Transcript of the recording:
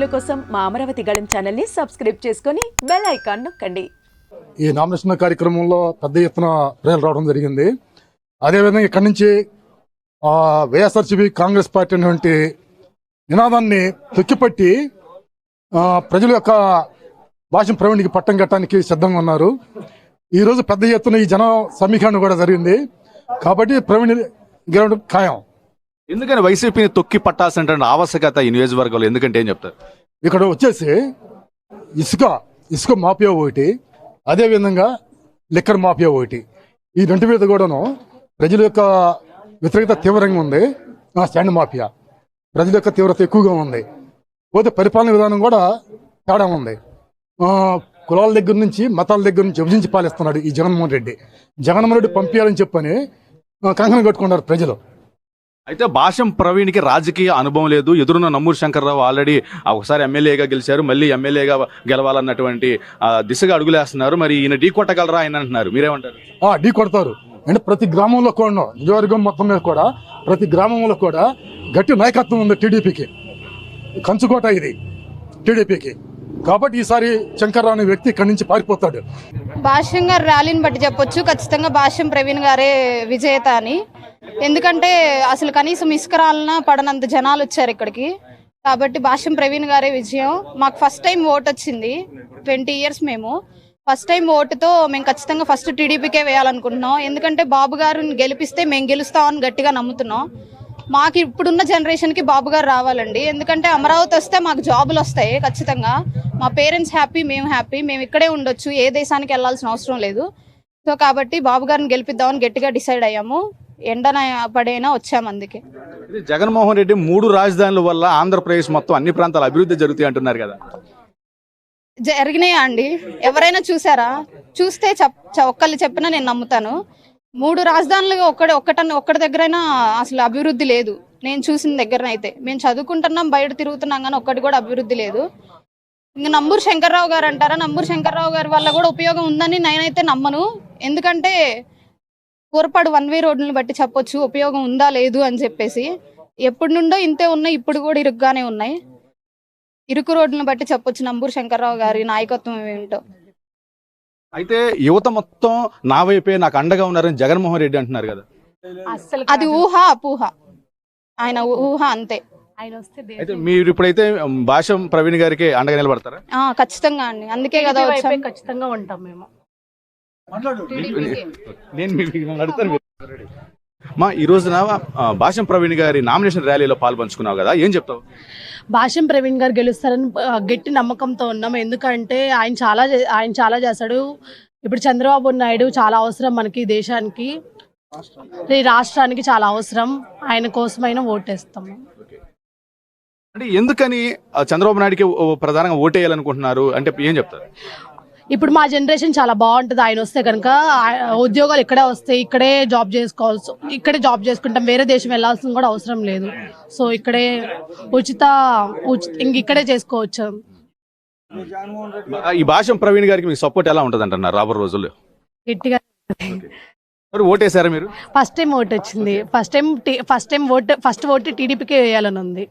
వీడియోల కోసం మా అమరావతి గళం ఛానల్ని సబ్స్క్రైబ్ చేసుకొని బెల్ ఐకాన్ నొక్కండి. ఈ నామినేషన్ కార్యక్రమంలో పెద్ద ఎత్తున ప్రజలు రావడం జరిగింది. అదేవిధంగా ఇక్కడి నుంచి వైఎస్ఆర్సిపి వైఎస్ఆర్సీపీ కాంగ్రెస్ పార్టీ అనేటువంటి నినాదాన్ని తొక్కిపట్టి ప్రజల యొక్క భాష ప్రవీణికి పట్టం కట్టడానికి సిద్ధంగా ఉన్నారు. ఈరోజు పెద్ద ఎత్తున ఈ జన సమీకరణ కూడా జరిగింది. కాబట్టి ప్రవీణ్ గెలవడం ఖాయం. ఎందుకని వైసీపీని తొక్కి పట్టాల్సిన ఆవశ్యకత ఈ నియోజకవర్గంలో? ఎందుకంటే ఏం చెప్తారు? ఇక్కడ వచ్చేసి ఇసుక ఇసుక మాఫియా ఒకటి అదేవిధంగా లిక్కర్ మాఫియా ఒకటి. ఈ రెండు మీద కూడాను ప్రజల యొక్క వ్యతిరేకత తీవ్రంగా ఉంది. ఆ స్టాండ్ మాఫియా ప్రజల యొక్క తీవ్రత ఎక్కువగా ఉంది. పోతే పరిపాలన విధానం కూడా తేడా ఉంది. కులాల దగ్గర నుంచి మతాల దగ్గర నుంచి విభజించి పాలిస్తున్నాడు ఈ జగన్మోహన్ రెడ్డి. జగన్మోహన్ రెడ్డి పంపించాలని చెప్పని కంకణం కట్టుకున్నారు ప్రజలు. అయితే భాషం ప్రవీణ్కి రాజకీయ అనుభవం లేదు. ఎదురున్న నమ్మూరు శంకర్రావు ఆల్రెడీ ఒకసారి ఎమ్మెల్యేగా గెలిచారు. మళ్ళీ ఎమ్మెల్యేగా గెలవాలన్నటువంటి దిశగా అడుగులేస్తున్నారు. మరి ఈయన ఢీ కొట్టగలరా ఆయన అంటున్నారు. మీరేమంటారు? ఆ ఢీ కొడతారు. అంటే ప్రతి గ్రామంలో కూడా నియోజకవర్గం మొత్తం మీద కూడా ప్రతి గ్రామంలో కూడా గట్టి నాయకత్వం ఉంది టీడీపీకి. కంచుకోట ఇది టీడీపీకి. కాబట్టి ఈసారి శంకర్రావు అనే వ్యక్తి ఇక్కడి నుంచి పారిపోతాడు. భాష్యం గారి ర్యాలీని బట్టి చెప్పొచ్చు. ఖచ్చితంగా భాష్యం ప్రవీణ్ గారే విజేత అని. ఎందుకంటే అసలు కనీసం ఇసుకరాలన పడనంత జనాలు వచ్చారు ఇక్కడికి. కాబట్టి భాష్యం ప్రవీణ్ గారే విజయం. మాకు ఫస్ట్ టైం ఓట్ వచ్చింది. ట్వంటీ ఇయర్స్ మేము. ఫస్ట్ టైం ఓటుతో మేము ఖచ్చితంగా ఫస్ట్ టీడీపీకే వేయాలనుకుంటున్నాం. ఎందుకంటే బాబు గారిని గెలిపిస్తే మేము గెలుస్తామని గట్టిగా నమ్ముతున్నాం. మాకు ఇప్పుడున్న జనరేషన్కి బాబు గారు రావాలండి. ఎందుకంటే అమరావతి వస్తే మాకు జాబులు వస్తాయి ఖచ్చితంగా. మా పేరెంట్స్ హ్యాపీ మేము హ్యాపీ మేము ఇక్కడే ఉండొచ్చు. ఏ దేశానికి వెళ్ళాల్సిన అవసరం లేదు. సో కాబట్టి బాబు గారిని గెలిపిద్దామని గట్టిగా డిసైడ్ అయ్యాము. ఎండన పడైనా వచ్చాము అందుకే. జగన్మోహన్ రెడ్డి మూడు రాజధానుల వల్ల ఆంధ్రప్రదేశ్ మొత్తం అన్ని ప్రాంతాలు అభివృద్ధి జరుగుతాయి అంటున్నారు కదా. జరిగినాయా అండి? ఎవరైనా చూసారా? చూస్తే చెప్ చె- ఒక్కళ్ళు చెప్పినా నేను నమ్ముతాను. మూడు రాజధానులు ఒక్కడి ఒక్కటన్న ఒక్కడి దగ్గరైనా అసలు అభివృద్ధి లేదు. నేను చూసిన దగ్గరనైతే. మేము చదువుకుంటున్నాం బయట తిరుగుతున్నాం కానీ ఒక్కటి కూడా అభివృద్ధి లేదు. ఇంకా నంబూరు శంకర్రావు గారు అంటారా? నంబూరు శంకర్రావు గారి వల్ల కూడా ఉపయోగం ఉందని నేనైతే నమ్మను. ఎందుకంటే కూరపాడు వన్ వే రోడ్లను బట్టి చెప్పొచ్చు ఉపయోగం ఉందా లేదు అని చెప్పేసి. ఎప్పటి నుండో ఇంతే ఉన్నాయి ఇప్పుడు కూడా ఇరుగ్గానే ఉన్నాయి. ఇరుకు రోడ్లను బట్టి చెప్పొచ్చు నంబూరు శంకర్రావు గారి నాయకత్వం ఏమిటో. అయితే యువత మొత్తం నా వైపే నాకు అండగా ఉన్నారని జగన్మోహన్ రెడ్డి అంటున్నారు కదా. అస్సలు అది ఊహ అపూహ. ఆయన ఊహ అంతే. అయితే మీరు ఇప్పుడైతే భాషం ప్రవీణ్ గారికి అండగా నిలబడతారా? ఆ ఖచ్చితంగా అండి. అందుకే కదా ఖచ్చితంగా ఉంటాం మేము. నేను మీ- అడుగుతాను ఈ రోజున భాషం ప్రవీణ్ గారి నామినేషన్ ర్యాలీలో పాల్పంచుకున్నావు కదా ఏం చెప్తావు? భాష్యం ప్రవీణ్ గారు గెలుస్తారని గట్టి నమ్మకంతో ఉన్నాం. ఎందుకంటే ఆయన చాలా ఆయన చాలా చేశాడు. ఇప్పుడు చంద్రబాబు నాయుడు చాలా అవసరం మనకి దేశానికి. ఈ రాష్ట్రానికి చాలా అవసరం. ఆయన కోసమైనా ఓటేస్తాం. అంటే ఎందుకని చంద్రబాబు నాయుడుకి ఓ ప్రధానంగా ఓటేయాలనుకుంటున్నారు? అంటే ఏం చెప్తారు? ఇప్పుడు మా జనరేషన్ చాలా బాగుంటుంది. ఆయన వస్తే కనుక ఉద్యోగాలు ఇక్కడే వస్తాయి ఇక్కడే జాబ్ చేసుకోవాల్సి ఇక్కడే జాబ్ చేసుకుంటాం. వేరే దేశం వెళ్ళాల్సిన కూడా అవసరం లేదు. సో ఇక్కడే ఉచిత ఇంక ఇక్కడే చేసుకోవచ్చు. ఈ భాషం ప్రవీణ్ గారికి మీకు సపోర్ట్ ఎలా ఉంటుంది అంటున్నారు రాబో రోజుల్లో? గట్టిగా మీరు ఫస్ట్ టైం ఓట్ వచ్చింది first time first time vote first vote టీడీపీకే వేయాలని ఉంది.